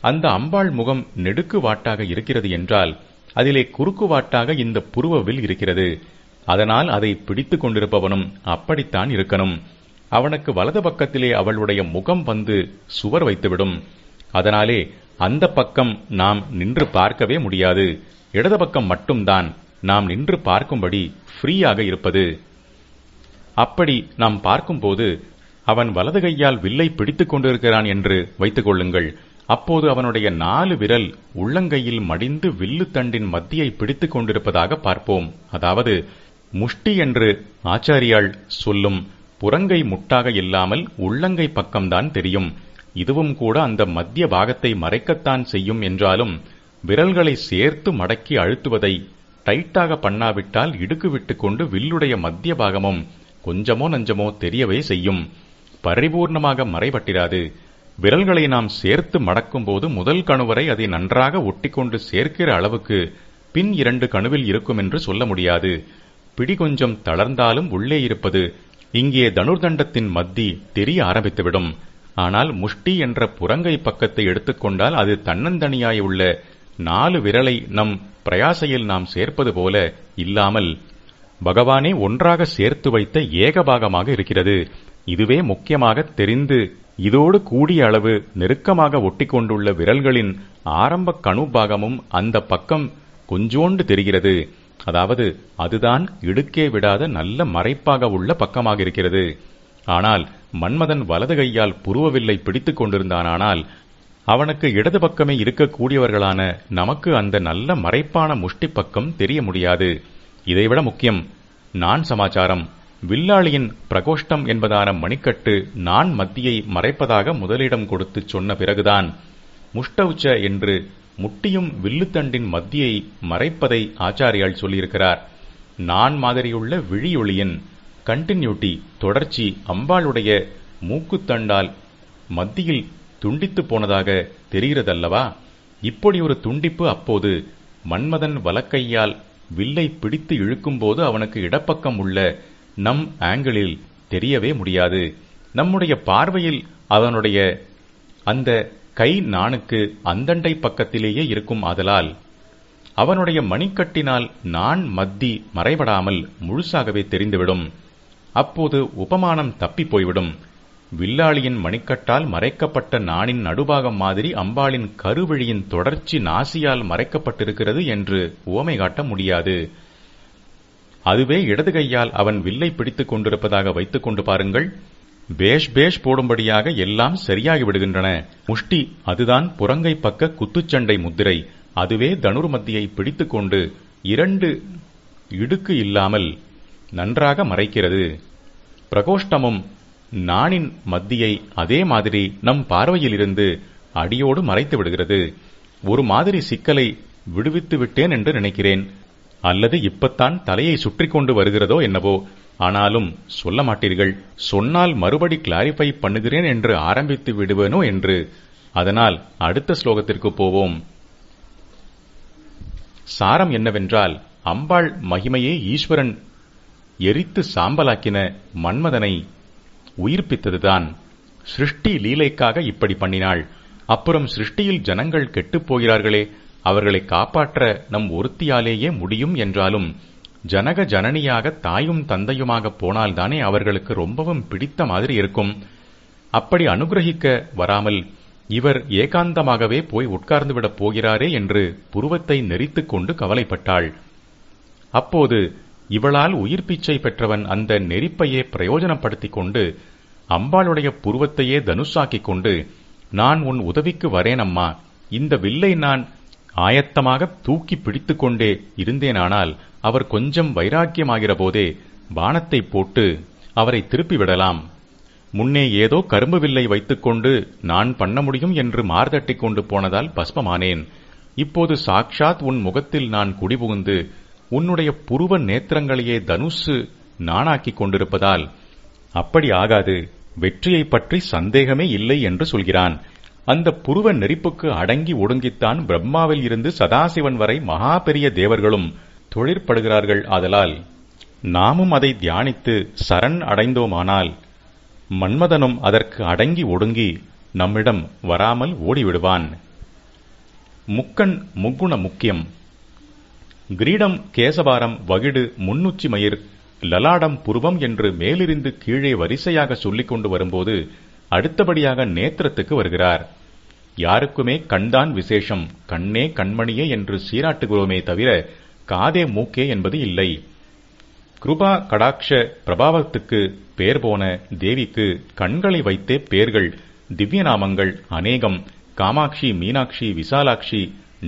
அந்த அம்பாள் முகம் நெடுக்கு வாட்டாக இருக்கிறது என்றால் அதிலே குறுக்கு வாட்டாக இந்த புருவவில் இருக்கிறது. அதனால் அதை பிடித்துக் கொண்டிருப்பவனும் அப்படித்தான் இருக்கணும். அவனுக்கு வலது பக்கத்திலே அவளுடைய முகம் வந்து சுவர் வைத்துவிடும். அதனாலே அந்த பக்கம் நாம் நின்று பார்க்கவே முடியாது. இடது பக்கம் மட்டும்தான் நாம் நின்று பார்க்கும்படி ஃப்ரீயாக இருப்பது. அப்படி நாம் பார்க்கும்போது அவன் வலது கையால் வில்லை பிடித்துக் கொண்டிருக்கிறான் என்று வைத்துக் கொள்ளுங்கள். அப்போது அவனுடைய நாலு விரல் உள்ளங்கையில் மடிந்து வில்லு தண்டின் மத்தியை பிடித்துக் கொண்டிருப்பதாக பார்ப்போம். அதாவது முஷ்டி என்று ஆச்சாரியால் சொல்லும் புறங்கை முட்டாக இல்லாமல் உள்ளங்கை பக்கம்தான் தெரியும். இதுவும் கூட அந்த மத்திய பாகத்தை மறைக்கத்தான் செய்யும் என்றாலும் விரல்களை சேர்த்து மடக்கி அழுத்துவதை டைட்டாக பண்ணாவிட்டால் இடுக்கு விட்டுக் கொண்டு வில்லுடைய மத்திய பாகமும் கொஞ்சமோ நஞ்சமோ தெரியவே செய்யும். பரிபூர்ணமாக மறைபட்டிராது. விரல்களை நாம் சேர்த்து மடக்கும்போது முதல் கணுவரை அதை நன்றாக ஒட்டிக்கொண்டு சேர்க்கிற அளவுக்கு பின் இரண்டு கணுவில் இருக்கும் என்று சொல்ல முடியாது. பிடி கொஞ்சம் தளர்ந்தாலும் உள்ளே இருப்பது இங்கே தனுர்தண்டத்தின் மத்தி தெரிய ஆரம்பித்துவிடும். ஆனால் முஷ்டி என்ற புறங்கை பக்கத்தை எடுத்துக்கொண்டால் அது தன்னந்தனியாய் உள்ள நாலு விரலை நம் பிரயாசையில் நாம் சேர்ப்பது போல இல்லாமல் பகவானே ஒன்றாக சேர்த்து வைத்த ஏகபாகமாக இருக்கிறது. இதுவே முக்கியமாக தெரிந்து இதோடு கூடிய அளவு நெருக்கமாக ஒட்டிக்கொண்டுள்ள விரல்களின் ஆரம்ப கணுபாகமும் அந்த பக்கம் கொஞ்சோண்டு தெரிகிறது. அதாவது அதுதான் இடுக்கே விடாத நல்ல மறைப்பாக உள்ள பக்கமாக இருக்கிறது ஆனால் மன்மதன் வலது கையால் புருவவில்லை பிடித்துக் கொண்டிருந்தானால் அவனுக்கு இடது பக்கமே இருக்கக்கூடியவர்களான நமக்கு அந்த நல்ல மறைப்பான முஷ்டி பக்கம் தெரிய முடியாது. இதைவிட முக்கியம் நான் சமாச்சாரம். வில்லாளியின் பிரகோஷ்டம் என்பதான மணிக்கட்டு நான் மத்தியை மறைப்பதாக முதலிடம் கொடுத்து சொன்ன பிறகுதான் முஷ்டவுச்ச என்று முட்டியும் வில்லுத்தண்டின் மத்தியை மறைப்பதை ஆச்சாரியால் சொல்லியிருக்கிறார். நான் மாதிரியுள்ள விழியொளியின் கண்டினியூட்டி தொடர்ச்சி அம்பாளுடைய மூக்குத்தண்டால் மத்தியில் துண்டித்து போனதாக தெரிகிறதல்லவா? இப்படி ஒரு துண்டிப்பு அப்போது மன்மதன் வலக்கையால் வில்லை பிடித்து இழுக்கும்போது அவனுக்கு இடப்பக்கம் உள்ள நம் ஆங்கிளில் தெரியவே முடியாது. நம்முடைய பார்வையில் அவனுடைய அந்த கை நாணுக்கு அந்தண்டை பக்கத்திலேயே இருக்கும் ஆதலால் அவனுடைய மணிக்கட்டினால் நான் மத்தி மறைபடாமல் முழுசாகவே தெரிந்துவிடும். அப்போது உபமானம் தப்பி போய்விடும் வில்லாளியின் மணிக்கட்டால் மறைக்கப்பட்ட நாணின் நடுபாகம் மாதிரி அம்பாளின் கருவழியின் தொடர்ச்சி நாசியால் மறைக்கப்பட்டிருக்கிறது என்று உவமை காட்ட முடியாது. அதுவே இடது கையால் அவன் வில்லை பிடித்துக் கொண்டிருப்பதாக வைத்துக் கொண்டு பாருங்கள். பேஷ் பேஷ் போடும்படியாக எல்லாம் சரியாகி விடுகின்றன. முஷ்டி அதுதான் புறங்கை பக்க குத்துச்சண்டை முத்திரை. அதுவே தனுர் மத்தியை பிடித்துக் கொண்டு இரண்டு இடுக்கு இல்லாமல் நன்றாக மறைக்கிறது. பிரகோஷ்டமும் நாணின் மத்தியை அதே மாதிரி நம் பார்வையிலிருந்து அடியோடு மறைத்து விடுகிறது. ஒரு மாதிரி சிக்கலை விடுவித்து விட்டேன் என்று நினைக்கிறேன். அல்லது இப்பத்தான் தலையை சுற்றி கொண்டு வருகிறதோ என்னவோ? ஆனாலும் சொல்ல மாட்டீர்கள். சொன்னால் மறுபடி கிளாரிஃபை பண்ணுகிறேன் என்று ஆரம்பித்து விடுவேனோ என்று. அதனால் அடுத்த ஸ்லோகத்திற்கு போவோம். சாரம் என்னவென்றால் அம்பாள் மகிமையே ஈஸ்வரன். எரித்து சாம்பலாக்கின மன்மதனை உயிர்ப்பித்ததுதான். சிருஷ்டி லீலைக்காக இப்படி பண்ணினாள். அப்புறம் சிருஷ்டியில் ஜனங்கள் கெட்டுப் போகிறார்களே அவர்களை காப்பாற்ற நம் ஒருத்தியாலேயே முடியும் என்றாலும் ஜனக ஜனனியாக தாயும் தந்தையுமாக போனால்தானே அவர்களுக்கு ரொம்பவும் பிடித்த மாதிரி இருக்கும். அப்படி அனுகிரகிக்க வராமல் இவர் ஏகாந்தமாகவே போய் உட்கார்ந்துவிடப் போகிறாரே என்று புருவத்தை நெறித்துக் கொண்டு கவலைப்பட்டாள். அப்போது இவளால் உயிர் பிச்சை பெற்றவன் அந்த நெறிப்பையே பிரயோஜனப்படுத்திக் கொண்டு அம்பாளுடைய புருவத்தையே தனுஷாக்கிக் கொண்டு நான் உன் உதவிக்கு வரேனம்மா. இந்த வில்லை நான் ஆயத்தமாக தூக்கி பிடித்து கொண்டே இருந்தேனானால் அவர் கொஞ்சம் வைராக்கியமாகிற போதே பானத்தை போட்டு அவரை திருப்பி விடலாம். முன்னே ஏதோ கரும்பு வில்லை வைத்துக்கொண்டு நான் பண்ண முடியும் என்று மார்தட்டி கொண்டு போனதால் பஸ்மமானேன். இப்போது சாக்ஷாத் உன் முகத்தில் நான் குடிபுகுந்து உன்னுடைய புருவ நேத்திரங்களையே தனுசு நானாக்கிக் கொண்டிருப்பதால் அப்படி ஆகாது. வெற்றியைப் பற்றி சந்தேகமே இல்லை என்று சொல்கிறான். அந்த புருவ நெறிப்புக்கு அடங்கி ஒடுங்கித்தான் பிரம்மாவில் இருந்து சதாசிவன் வரை மகா பெரிய தேவர்களும் தொழிற்படுகிறார்கள் ஆதலால் நாமும் அதை தியானித்து சரண் அடைந்தோமானால் மன்மதனும் அதற்கு அடங்கி ஒடுங்கி நம்மிடம் வராமல் ஓடிவிடுவான். முக்கண் முக்குண முக்கியம். கிரீடம் கேசபாரம் வகிடு முன்னுச்சி மயிர் லலாடம் புருவம் என்று மேலிருந்து கீழே வரிசையாக சொல்லிக் கொண்டு வரும்போது அடுத்தபடியாக நேத்திரத்துக்கு வருகிறார். யாருக்குமே கண்தான் விசேஷம் கண்ணே கண்மணியே என்று சீராட்டுகிறோமே தவிர காதே மூக்கே என்பது இல்லை. கிருபா கடாட்ச பிரபாவத்துக்கு பேர் போன தேவிக்கு கண்களை வைத்தே பேர்கள் திவ்ய நாமங்கள் அநேகம் காமாட்சி மீனாட்சி விசாலாட்சி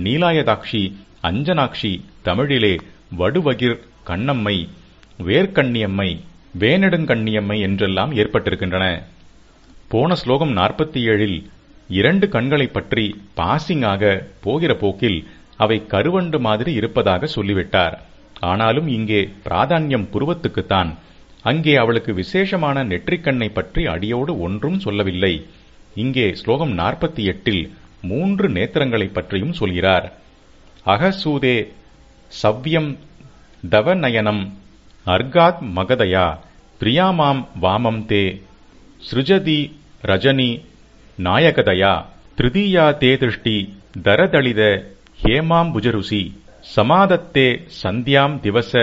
நீலாயதாட்சி அஞ்சனாட்சி தமிழிலே வடுவகிர் கண்ணம்மை வேர்க்கண்ணியம்மை வேனெடுங்கண்ணியம்மை என்றெல்லாம் ஏற்பட்டிருக்கின்றன. போன ஸ்லோகம் நாற்பத்தி ஏழில் இரண்டு கண்களை பற்றி பாசிங்காக போகிற போக்கில் அவை கருவண்டு மாதிரி இருப்பதாக சொல்லிவிட்டார். ஆனாலும் இங்கே பிராதான்யம் புருவத்துக்குத்தான். அங்கே அவளுக்கு விசேஷமான நெற்றிக்கண்ணை பற்றி அடியோடு ஒன்றும் சொல்லவில்லை. இங்கே ஸ்லோகம் நாற்பத்தி எட்டில் மூன்று நேத்திரங்களை பற்றியும் சொல்கிறார். அகசூதே சவ்யம் தவநயனம் அர்காத் மகதயா பிரியாமாம் வாமம் தே சிருஜதி ரஜனி நாயகதயா திருதீயா தே திருஷ்டி தரதளித ஹேமாம்புஜருசி சமாதத்தே சந்தியாம் திவச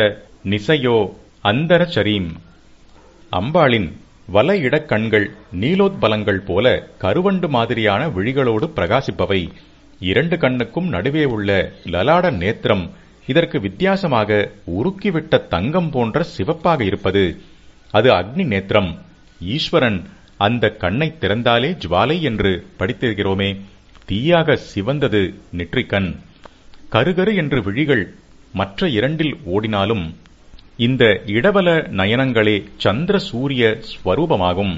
நிசையோ அந்தரச்சரீம் அம்பாளின் வல இடக்கண்கள் நீலோத்பலங்கள் போல கருவண்டு மாதிரியான விழிகளோடு பிரகாசிப்பவை. இரண்டு கண்ணுக்கும் நடுவே உள்ள லலாட நேத்திரம் இதற்கு வித்தியாசமாக உருக்கிவிட்ட தங்கம் போன்ற சிவப்பாக இருப்பது. அது அக்னி நேத்திரம். ஈஸ்வரன் அந்த கண்ணை திறந்தாலே ஜுவாலை என்று படித்திருக்கிறோமே தீயாக சிவந்தது நெற்றிக்கண். கருகரு என்று விழிகள் மற்ற இரண்டில் ஓடினாலும் இந்த இடவல நயனங்களே சந்திர சூரிய ஸ்வரூபமாகும்.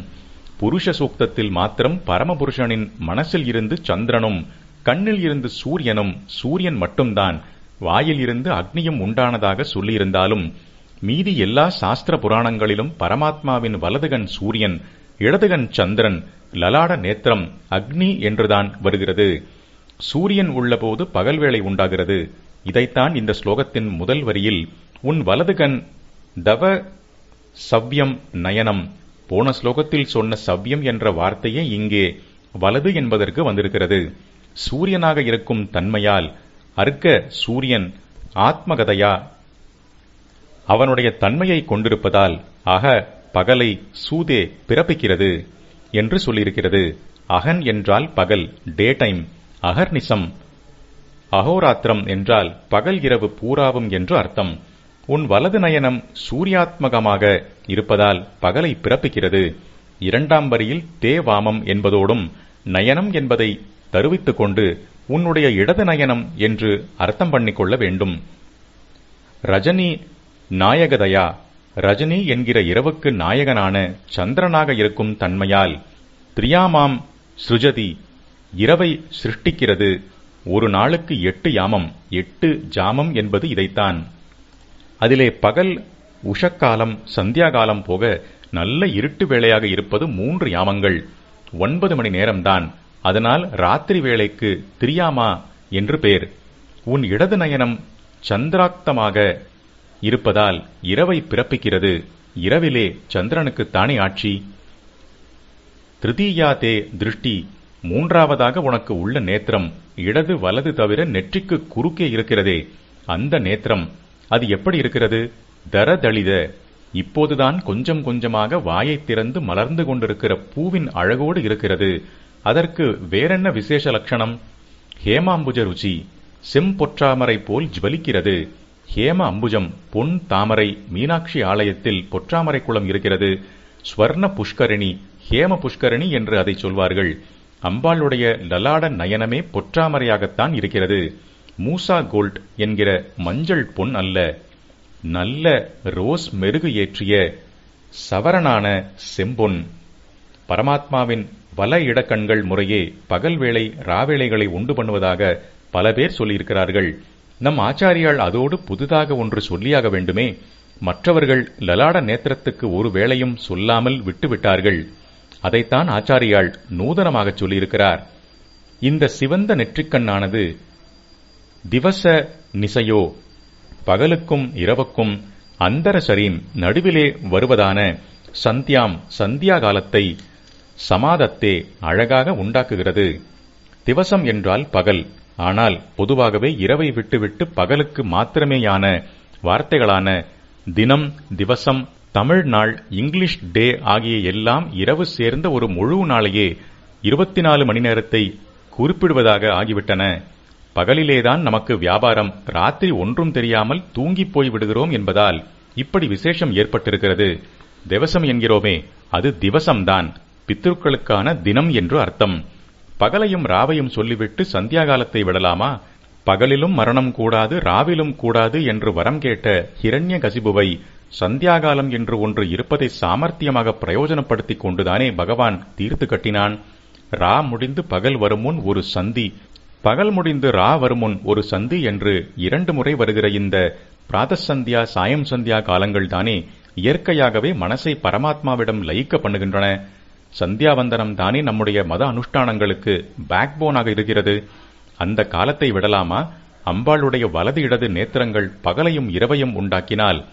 புருஷ சூக்தத்தில் மாத்திரம் பரமபுருஷனின் மனசில் இருந்து சந்திரனும் கண்ணில் இருந்து சூரியனும் சூரியன் மட்டும்தான். வாயில் இருந்து அக்னியும் உண்டானதாக சொல்லியிருந்தாலும் மீதி எல்லா சாஸ்திர புராணங்களிலும் பரமாத்மாவின் வலதுகண் சூரியன் இடதுகன் சந்திரன் லலாட நேத்திரம் அக்னி என்றுதான் வருகிறது. சூரியன் உள்ளபோது பகல் வேளை உண்டாகிறது. இதைத்தான் இந்த ஸ்லோகத்தின் முதல் வரியில் உன் வலதுகன் தவ சவ்யம் நயனம். போன ஸ்லோகத்தில் சொன்ன சவ்யம் என்ற வார்த்தையே இங்கே வலது என்பதற்கு வந்திருக்கிறது. சூரியனாக இருக்கும் தன்மையால் அர்க்க சூரியன் ஆத்மகதையா? அவனுடைய தன்மையை கொண்டிருப்பதால் ஆக பகலை சூதே பிறப்பிக்கிறது என்று சொல்லியிருக்கிறது. அகன் என்றால் பகல் டே டைம் அகர்நிசம் அகோராத்திரம் என்றால் பகல் இரவு பூராவும் என்று அர்த்தம். உன் வலது நயனம் சூரியாத்மகமாக இருப்பதால் பகலை பிறப்பிக்கிறது. இரண்டாம் வரியில் தே வாமம் என்பதோடும் நயனம் என்பதை தருவித்துக் கொண்டு உன்னுடைய இடது நயனம் என்று அர்த்தம் பண்ணிக்கொள்ள வேண்டும். ரஜினி நாயகதயா ரஜினி என்கிற இரவுக்கு நாயகனான சந்திரனாக இருக்கும் தன்மையால் திரியாமாம் சுஜதி இரவை சிருஷ்டிக்கிறது. ஒரு நாளுக்கு எட்டு யாமம் எட்டு ஜாமம் என்பது இதைத்தான். அதிலே பகல் உஷக்காலம் சந்தியாகாலம் போக நல்ல இருட்டு வேளையாக இருப்பது மூன்று யாமங்கள். ஒன்பது மணி நேரம்தான். அதனால் ராத்திரி வேளைக்கு திரியாமா என்று பேர் உன் இடது நயனம் சந்திராக்தமாக இருப்பதால் இரவை பிறப்பிக்கிறது. இரவிலே சந்திரனுக்குத்தானே ஆட்சி. திருதீயா தே திருஷ்டி மூன்றாவதாக உனக்கு உள்ள நேத்திரம் இடது வலது தவிர நெற்றிக்கு குறுக்கே இருக்கிறதே. அந்த நேத்திரம் அது எப்படி இருக்கிறது? தரதளித. இப்போதுதான் கொஞ்சம் கொஞ்சமாக வாயை திறந்து மலர்ந்து கொண்டிருக்கிற பூவின் அழகோடு இருக்கிறது. அதற்கு வேறென்ன விசேஷ லட்சணம்? ஹேமாம்புஜ ருச்சி செம்பொற்றாமரை போல் ஜுவலிக்கிறது. ஹேம அம்புஜம் பொன் தாமரை மீனாட்சி ஆலயத்தில் பொற்றாமரை குளம் இருக்கிறது. ஸ்வர்ண புஷ்கரணி ஹேம புஷ்கரணி என்று அதை சொல்வார்கள். அம்பாளுடைய லலாட நயனமே பொற்றாமரையாகத்தான் இருக்கிறது. மூசா கோல்ட் என்கிற மஞ்சள் பொன் அல்ல. நல்ல ரோஸ் மெருகு ஏற்றிய சவரனான செம்பொன். பரமாத்மாவின் வல இடக்கண்கள் முறையே பகல் வேளை ராவேளைகளை உண்டு பண்ணுவதாக பல பேர் சொல்லியிருக்கிறார்கள். நம் ஆச்சாரியால் அதோடு புதிதாக ஒன்று சொல்லியாக வேண்டுமே. மற்றவர்கள் லலாட நேத்திரத்துக்கு ஒரு வேளையும் சொல்லாமல் விட்டுவிட்டார்கள். அதைத்தான் ஆச்சாரியால் நூதனமாகச் சொல்லியிருக்கிறார். இந்த சிவந்த நெற்றிக்கண்ணானது திவச நிசையோ பகலுக்கும் இரவுக்கும் அந்தரசரின் நடுவிலே வருவதான சந்தியாம் சந்தியா காலத்தை சமாதத்தே அழகாக உண்டாக்குகிறது. திவசம் என்றால் பகல். ஆனால் பொதுவாகவே இரவை விட்டுவிட்டு பகலுக்கு மாத்திரமேயான வார்த்தைகளான தினம் திவசம் தமிழ் நாள் இங்கிலீஷ் டே ஆகிய எல்லாம் இரவு சேர்ந்த ஒரு முழு நாளையே இருபத்தி நாலு மணி நேரத்தை குறிப்பிடுவதாக ஆகிவிட்டன. பகலிலேதான் நமக்கு வியாபாரம் ராத்திரி ஒன்றும் தெரியாமல் தூங்கிப் போய் விடுகிறோம் என்பதால் இப்படி விசேஷம் ஏற்பட்டிருக்கிறது. திவசம் என்கிறோமே அது திவசம்தான் பித்ருக்களுக்கான தினம் என்று அர்த்தம். பகலையும் ராவையும் சொல்லிவிட்டு சந்தியா காலத்தை விடலாமா? பகலிலும் மரணம் கூடாது ராவிலும் கூடாது என்று வரம் கேட்ட ஹிரண்ய கசிபுவை சந்தியாகாலம் என்று ஒன்று இருப்பதை சாமர்த்தியமாக பிரயோஜனப்படுத்திக் கொண்டுதானே பகவான் தீர்த்து கட்டினான். ரா முடிந்து பகல் வருமுன் ஒரு சந்தி. பகல் முடிந்து ரா வருமுன் ஒரு சந்தி என்று இரண்டு முறை வருகிற இந்த பிராதசந்தியா சாயம் சந்தியா காலங்கள் தானே இயற்கையாகவே மனசை பரமாத்மாவிடம் லயிக்க பண்ணுகின்றன. சந்தியாவந்தனம் தானே நம்முடைய மத அனுஷ்டானங்களுக்கு பேக்போனாக இருக்கிறது? அந்த காலத்தை விடலாமா? அம்பாளுடைய வலது இடது நேத்திரங்கள் பகலையும் இரவையும் உண்டாக்கினால்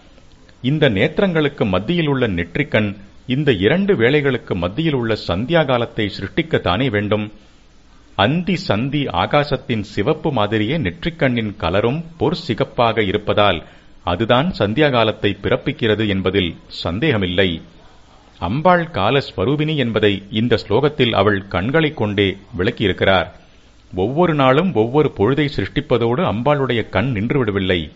இந்த நேத்திரங்களுக்கு மத்தியில் உள்ள நெற்றிக்கண் இந்த இரண்டு வேளைகளுக்கு மத்தியில் உள்ள சந்தியா காலத்தை சிருஷ்டிக்கத்தானே வேண்டும்? அந்தி சந்தி ஆகாசத்தின் சிவப்பு மாதிரியே நெற்றிக்கண்ணின் கலரும் பொற் சிகப்பாக இருப்பதால் அதுதான் சந்தியா காலத்தை பிறப்பிக்கிறது என்பதில் சந்தேகமில்லை. அம்பாள் காலஸ்வரூபினி என்பதை இந்த ஸ்லோகத்தில் அவள் கண்களைக் கொண்டே விளக்கியிருக்கிறார். ஒவ்வொரு நாளும் ஒவ்வொரு பொழுதை சிருஷ்டிப்பதோடு அம்பாளுடைய கண் நின்றுவிடவில்லை.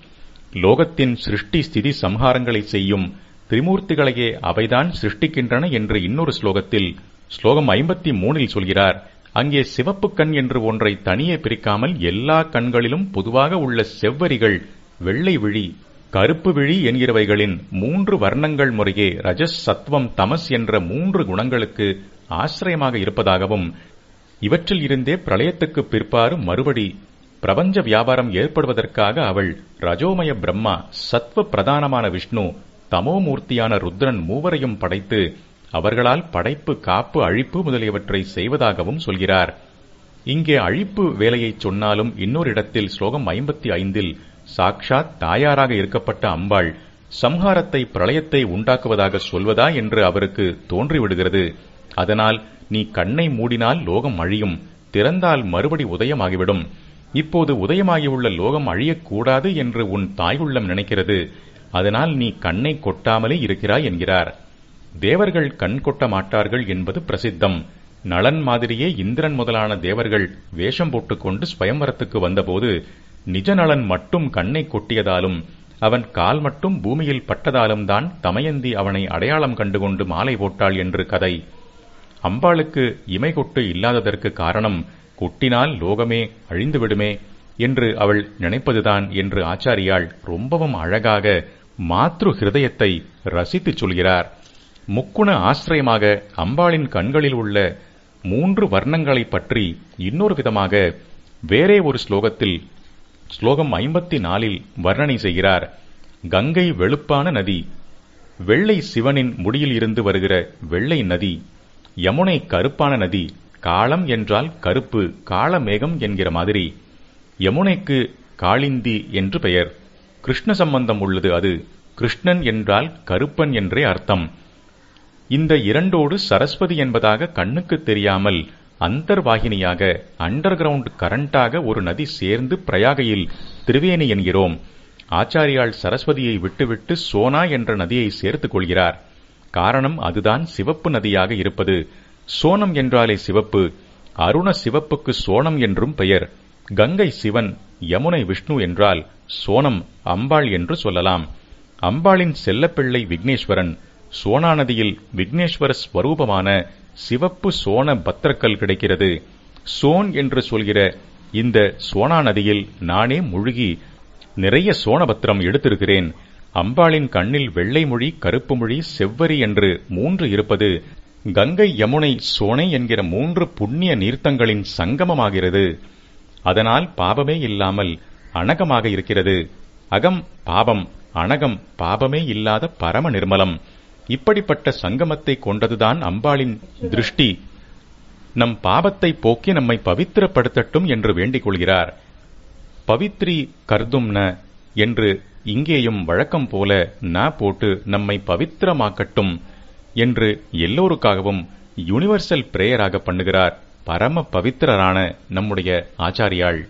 லோகத்தின் சிருஷ்டி ஸ்திதி சம்ஹாரங்களை செய்யும் திரிமூர்த்திகளையே அவைதான் சிருஷ்டிக்கின்றன என்று இன்னொரு ஸ்லோகத்தில் ஸ்லோகம் ஐம்பத்தி மூணில் சொல்கிறார். அங்கே சிவப்பு கண் என்று ஒன்றை தனியே பிரிக்காமல் எல்லா கண்களிலும் பொதுவாக உள்ள செவ்வரிகள் வெள்ளை விழி கருப்பு விழி என்கிறவைகளின் மூன்று வர்ணங்கள் முறையே ரஜஸ் சத்வம் தமஸ் என்ற மூன்று குணங்களுக்கு ஆசிரியமாக இருப்பதாகவும் இவற்றில் இருந்தே பிரளயத்துக்கு பிற்பாறு மறுபடி பிரபஞ்ச வியாபாரம் ஏற்படுவதற்காக அவள் ரஜோமய பிரம்மா சத்வ பிரதானமான விஷ்ணு தமோமூர்த்தியான ருத்ரன் மூவரையும் படைத்து அவர்களால் படைப்பு காப்பு அழிப்பு முதலியவற்றை செய்வதாகவும் சொல்கிறார். இங்கே அழிப்பு வேலையைச் சொன்னாலும் இன்னொரு இடத்தில் ஸ்லோகம் ஐம்பத்தி ஐந்தில் சாக்ஷாத் தாயாராக இருக்கப்பட்ட அம்பாள் சம்ஹாரத்தை பிரளயத்தை உண்டாக்குவதாக சொல்வதா என்று அவருக்கு தோன்றிவிடுகிறது. அதனால் நீ கண்ணை மூடினால் லோகம் அழியும் திறந்தால் மறுபடி உதயமாகிவிடும். இப்போது உதயமாகியுள்ள லோகம் அழியக்கூடாது என்று உன் தாயுள்ளம் நினைக்கிறது. அதனால் நீ கண்ணை கொட்டாமலே இருக்கிறாய் என்கிறார். தேவர்கள் கண் கொட்ட மாட்டார்கள் என்பது பிரசித்தம். நளன் மாதிரியே இந்திரன் முதலான தேவர்கள் வேஷம் போட்டுக்கொண்டு ஸ்வயம்பரத்துக்கு வந்தபோது நிஜநலன் மட்டும் கண்ணை கொட்டியதாலும் அவன் கால் மட்டும் பூமியில் பட்டதாலும் தான் தமயந்தி அவனை அடையாளம் கண்டுகொண்டு மாலை போட்டாள் என்று கதை. அம்பாளுக்கு இமை கொட்டு இல்லாததற்கு காரணம் கொட்டினால் லோகமே அழிந்துவிடுமே என்று அவள் நினைப்பதுதான் என்று ஆச்சாரியாள் ரொம்பவும் அழகாக மாத்ரு ஹிருதயத்தை ரசித்துச் சொல்கிறார். முக்குண ஆசிரியமாக அம்பாளின் கண்களில் உள்ள மூன்று வர்ணங்களைப் பற்றி இன்னொரு விதமாக வேறே ஒரு ஸ்லோகத்தில் ஸ்லோகம் ஐம்பத்தி நாலில் வர்ணனை செய்கிறார். கங்கை வெளுப்பான நதி வெள்ளை சிவனின் முடியில் இருந்து வருகிற வெள்ளை நதி யமுனை கருப்பான நதி காலம் என்றால் கருப்பு காளமேகம் என்கிற மாதிரி. யமுனைக்கு காளிந்தி என்று பெயர். கிருஷ்ண சம்பந்தம் உள்ளது அது. கிருஷ்ணன் என்றால் கருப்பன் என்றே அர்த்தம். இந்த இரண்டோடு சரஸ்வதி என்பதாக கண்ணுக்கு தெரியாமல் அந்தர்வாகினியாக அண்டர் கிரவுண்ட் கரண்டாக ஒரு நதி சேர்ந்து பிரயாகையில் திரிவேணி என்கிறோம். ஆச்சாரியால் சரஸ்வதியை விட்டுவிட்டு சோனா என்ற நதியை சேர்த்துக் கொள்கிறார். காரணம் அதுதான் சிவப்பு நதியாக இருப்பது. சோனம் என்றாலே சிவப்பு. அருண சிவப்புக்கு சோனம் என்றும் பெயர். கங்கை சிவன் யமுனை விஷ்ணு என்றால் சோனம் அம்பாள் என்று சொல்லலாம். அம்பாளின் செல்லப்பிள்ளை விக்னேஸ்வரன். சோனா நதியில் விக்னேஸ்வர ஸ்வரூபமான சிவப்பு சோன பத்திரக்கல் கிடைக்கிறது. சோன் என்று சொல்கிற இந்த சோனா நதியில் நானே முழுகி நிறைய சோனபத்திரம் எடுத்திருக்கிறேன். அம்பாளின் கண்ணில் வெள்ளை மொழி கருப்பு மொழி செவ்வரி என்று மூன்று இருப்பது கங்கை யமுனை சோனை என்கிற மூன்று புண்ணிய நீர்த்தங்களின் சங்கமமாகிறது. அதனால் பாபமே இல்லாமல் அனகமாக இருக்கிறது. அகம் பாபம் அனகம் பாபமே இல்லாத பரம நிர்மலம். இப்படிப்பட்ட சங்கமத்தை கொண்டதுதான் அம்பாளின் திருஷ்டி. நம் பாபத்தை போக்கி நம்மை பவித்திரப்படுத்தட்டும் என்று வேண்டிக் கொள்கிறார். பவித்ரி கர்தும்ன என்று இங்கேயும் வழக்கம் போல நா போட்டு நம்மை பவித்திரமாக்கட்டும் என்று எல்லோருக்காகவும் யூனிவர்சல் பிரேயராக பண்ணுகிறார் பரம பவித்திரரான நம்முடைய ஆச்சாரியாள்.